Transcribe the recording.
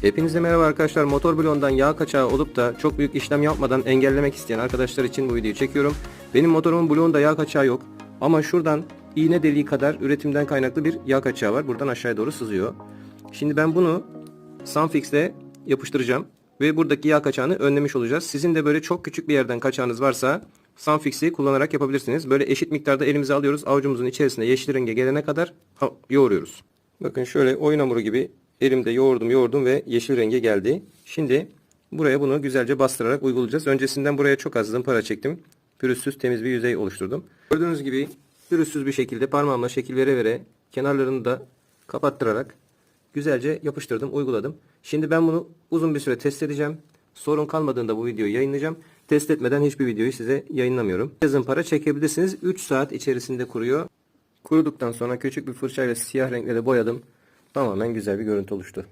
Hepinize merhaba arkadaşlar. Motor bloğundan yağ kaçağı olup da çok büyük işlem yapmadan engellemek isteyen arkadaşlar için bu videoyu çekiyorum. Benim motorumun bloğunda yağ kaçağı yok. Ama şuradan iğne deliği kadar üretimden kaynaklı bir yağ kaçağı var. Buradan aşağıya doğru sızıyor. Şimdi ben bunu Sunfix'le yapıştıracağım. Ve buradaki yağ kaçağını önlemiş olacağız. Sizin de böyle çok küçük bir yerden kaçağınız varsa Sunfix'i kullanarak yapabilirsiniz. Böyle eşit miktarda elimize alıyoruz. Avucumuzun içerisine yeşil renge gelene kadar yoğuruyoruz. Bakın şöyle oyun hamuru gibi elimde yoğurdum yoğurdum ve yeşil renge geldi. Şimdi buraya bunu güzelce bastırarak uygulayacağız. Öncesinden buraya çok az zımpara çektim. Pürüzsüz temiz bir yüzey oluşturdum. Gördüğünüz gibi pürüzsüz bir şekilde parmağımla şekil vere vere kenarlarını da kapattırarak güzelce yapıştırdım, uyguladım. Şimdi ben bunu uzun bir süre test edeceğim. Sorun kalmadığında bu videoyu yayınlayacağım. Test etmeden hiçbir videoyu size yayınlamıyorum. Zımpara çekebilirsiniz. 3 saat içerisinde kuruyor. Kuruduktan sonra küçük bir fırçayla siyah renkle de boyadım. Tamamen güzel bir görüntü oluştu.